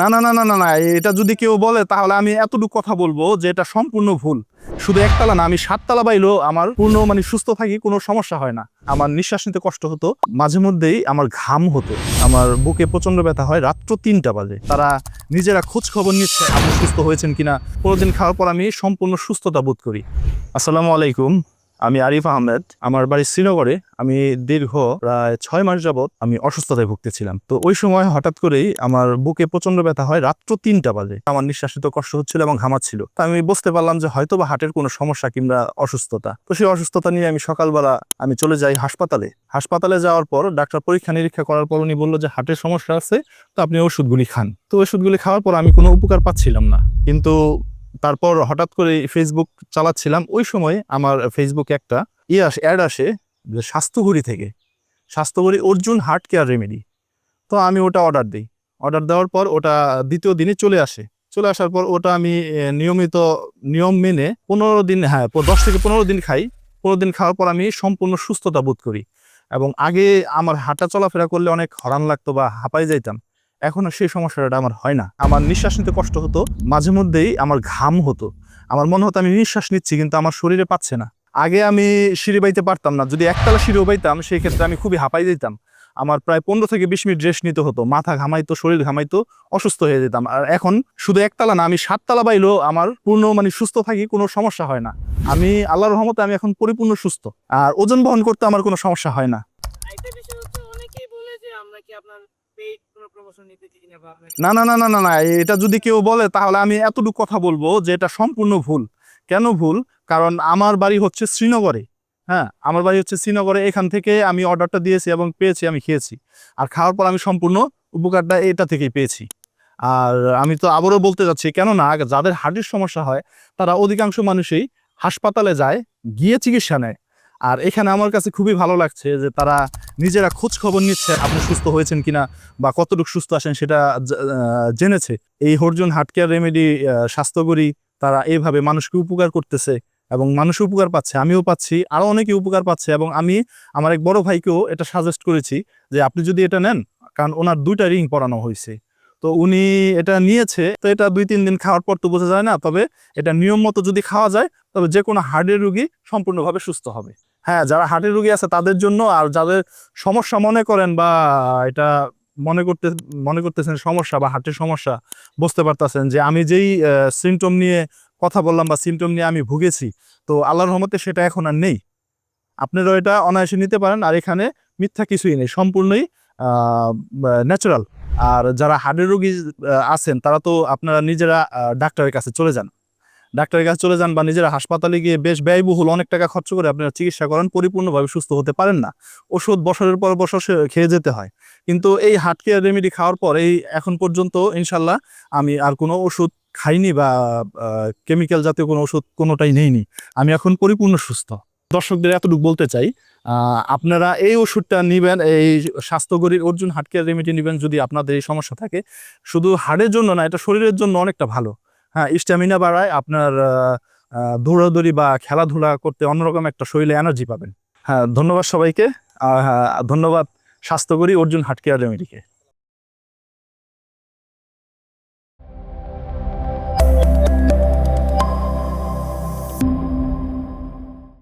না না না না না না, এটা যদি কেউ বলে, তাহলে আমি এতটুকু কথা বলব যে এটা সম্পূর্ণ ভুল। শুধু একতলা না, আমি সাততলা বাইলেও আমার পূর্ণ মানে সুস্থ থাকি, কোনো সমস্যা হয় না। আমার নিঃশ্বাস নিতে কষ্ট হতো, মাঝে মধ্যেই আমার ঘাম হতো। আমার বুকে প্রচণ্ড ব্যথা হয় রাত্র তিনটা বাজে। তারা নিজেরা খোঁজ খবর নিচ্ছে, আপনি সুস্থ হয়েছেন কিনা। কোনোদিন খাওয়ার পর আমি সম্পূর্ণ সুস্থতা বোধ করি। আসসালামু আলাইকুম। আমি আরিফ আহমেদ। আমার বাড়ি শ্রীনগরে। আমি দীর্ঘ প্রায় ছয় মাস যাবৎ আমি অসুস্থতায় ভুগতেছিলাম। তো ওই সময় হঠাৎ করেই আমার বুকে প্রচণ্ড ব্যথা হয় রাত্র তিনটা বাজে। আমার নিঃশ্বাসিত কষ্ট হচ্ছিল এবং ঘামাচ্ছিল। তো আমি বুঝতে পারলাম যে হয়তো বা হার্টের কোনো সমস্যা কিংবা অসুস্থতা। তো সেই অসুস্থতা নিয়ে আমি সকালবেলা আমি চলে যাই হাসপাতালে। হাসপাতালে যাওয়ার পর ডাক্তার পরীক্ষা নিরীক্ষা করার পর উনি বলল যে হার্টের সমস্যা আছে, তো আপনি ওষুধগুলি খান। তো ওষুধগুলি খাওয়ার পর আমি কোনো উপকার পাচ্ছিলাম না। কিন্তু তারপর হঠাৎ করে ফেসবুক চালাচ্ছিলাম। ওই সময় আমার ফেসবুকে একটা ইয়ে আসে অ্যাড আসে যে স্বাস্থ্যঘড়ি থেকে। স্বাস্থ্যঘড়ি অর্জুন হার্ট কেয়ার রেমেডি। তো আমি ওটা অর্ডার দিই। অর্ডার দেওয়ার পর ওটা দ্বিতীয় দিনে চলে আসে। চলে আসার পর ওটা আমি নিয়মিত নিয়ম মেনে পনেরো দিন হ্যাঁ দশ থেকে পনেরো দিন খাই। পনেরো দিন খাওয়ার পর আমি সম্পূর্ণ সুস্থতা বোধ করি। এবং আগে আমার হাঁটা চলাফেরা করলে অনেক হরান লাগতো বা হাঁপাই যাইতাম। এখন আর সেই সমস্যাটা আমার হয় না। আমার নিঃশ্বাস নিতে কষ্ট হতো, মাঝে মধ্যেই আমার ঘাম হতো। আমার মনে হতো আমি নিঃশ্বাস নিচ্ছি, কিন্তু আমার শরীরে পাচ্ছে না। আগে আমি সিঁড়ি বাইতে পারতাম না, যদি একতলা সিঁড়িও বাইতাম, সেই ক্ষেত্রে আমি খুবই হাঁপাই যেতাম। আমার প্রায় পনেরো থেকে বিশ মিনিট রেস্ট নিতে হতো, মাথা ঘামাইতো, শরীর ঘামাইতো, অসুস্থ হয়ে যেতাম। আর এখন শুধু একতলা না, আমি সাততলা বাইলেও আমার পূর্ণ মানে সুস্থ থাকি, কোনো সমস্যা হয় না। আমি আল্লাহর রহমতে আমি এখন পরিপূর্ণ সুস্থ। আর ওজন বহন করতে আমার কোনো সমস্যা হয় না। বলে যে আমরা কি আপনার পেইড কোনো প্রমোশন নিতে চাই না আপনার না না না না না না এটা যদি কেউ বলে, তাহলে আমি এতটুকু কথা বলব যে এটা সম্পূর্ণ ভুল। কেন ভুল? কারণ আমার বাড়ি হচ্ছে শ্রীনগরে হ্যাঁ? আমার বাড়ি হচ্ছে শ্রীনগরে, এখান থেকে আমি অর্ডারটা দিয়েছি এবং পেয়েছি, আমি খেয়েছি। আর খাওয়ার পর আমি সম্পূর্ণ উপকারটা এটা থেকেই পেয়েছি। আর আমি তো আবারও বলতে যাচ্ছি, কেননা যাদের হার্টের সমস্যা হয়, তারা অধিকাংশ মানুষই হাসপাতালে যায়, গিয়ে চিকিৎসা নেয়। আর এখানে আমার কাছে খুবই ভালো লাগছে যে তারা নিজেরা খোঁজ খবর নিচ্ছে আপনি সুস্থ হয়েছেন কিনা বা কতটুকু সুস্থ আছেন সেটা জেনেছে। এই হরজুন হার্ট কেয়ার রেমেডি স্বাস্থ্যকরী তারা এইভাবে মানুষকে উপকার করতেছে এবং মানুষ উপকার পাচ্ছে, আমিও পাচ্ছি আরও অনেকে উপকার পাচ্ছে এবং আমি আমার এক বড় ভাইকেও এটা সাজেস্ট করেছি যে আপনি যদি এটা নেন, কারণ ওনার দুইটা রিং পরানো হয়েছে। তো উনি এটা নিয়েছে, তো এটা দুই, তিন দিন খাওয়ার পর তো বোঝা যায় না, তবে এটা নিয়ম মতো যদি খাওয়া যায়, তবে যে কোনো হার্টের রুগী সম্পূর্ণভাবে সুস্থ হবে। হ্যাঁ যারা হার্টের রুগী আছে তাদের জন্য আর যাদের সমস্যা মনে করেন বা এটা মনে করতে, মনে করতেছেন সমস্যা বা হার্টের সমস্যা, বুঝতে পারতেছেন যে আমি যেই সিমটম নিয়ে কথা বললাম বা সিমটম নিয়ে আমি ভুগেছি, তো আল্লাহর রহমতে সেটা এখন আর নেই। আপনারাও এটা অনায়াসে নিতে পারেন আর এখানে মিথ্যা কিছুই নেই, সম্পূর্ণই ন্যাচারাল আর যারা হার্টের রোগী আছেন তারা তো আপনারা নিজেরা ডাক্তারের কাছে চলে যান। ডাক্তারের কাছে চলে যান বা নিজেরা হাসপাতালে গিয়ে বেশ ব্যয়বহুল অনেক টাকা খরচ করে আপনারা চিকিৎসা করেন, পরিপূর্ণভাবে সুস্থ হতে পারেন না। ওষুধ বছরের পর বছর খেয়ে যেতে হয়। কিন্তু এই হার্ট কেয়ার রেমেডি খাওয়ার পর এই এখন পর্যন্ত ইনশাল্লাহ আমি আর কোনো ওষুধ খাইনি বা কেমিক্যাল জাতীয় কোনো ওষুধ কোনোটাই নেইনি। আমি এখন পরিপূর্ণ সুস্থ। দর্শকদের এতটুকু বলতে চাই আপনারা এই ওষুধটা নেবেন, এই স্বাস্থ্যগরীর অর্জুন হার্ট কেয়ার রেমেডি নেবেন যদি আপনাদের এই সমস্যা থাকে। শুধু হাড়ের জন্য না, এটা শরীরের জন্য অনেকটা ভালো। হ্যাঁ স্ট্যামিনা বাড়ায় আপনার দৌড়াদৌড়ি বা খেলাধুলা করতে অন্যরকম একটা শরীরে এনার্জি পাবেন। হ্যাঁ ধন্যবাদ সবাইকে। হ্যাঁ, ধন্যবাদ স্বাস্থ্যকরী অর্জুন হাটকেয়ার রেমেডিকে।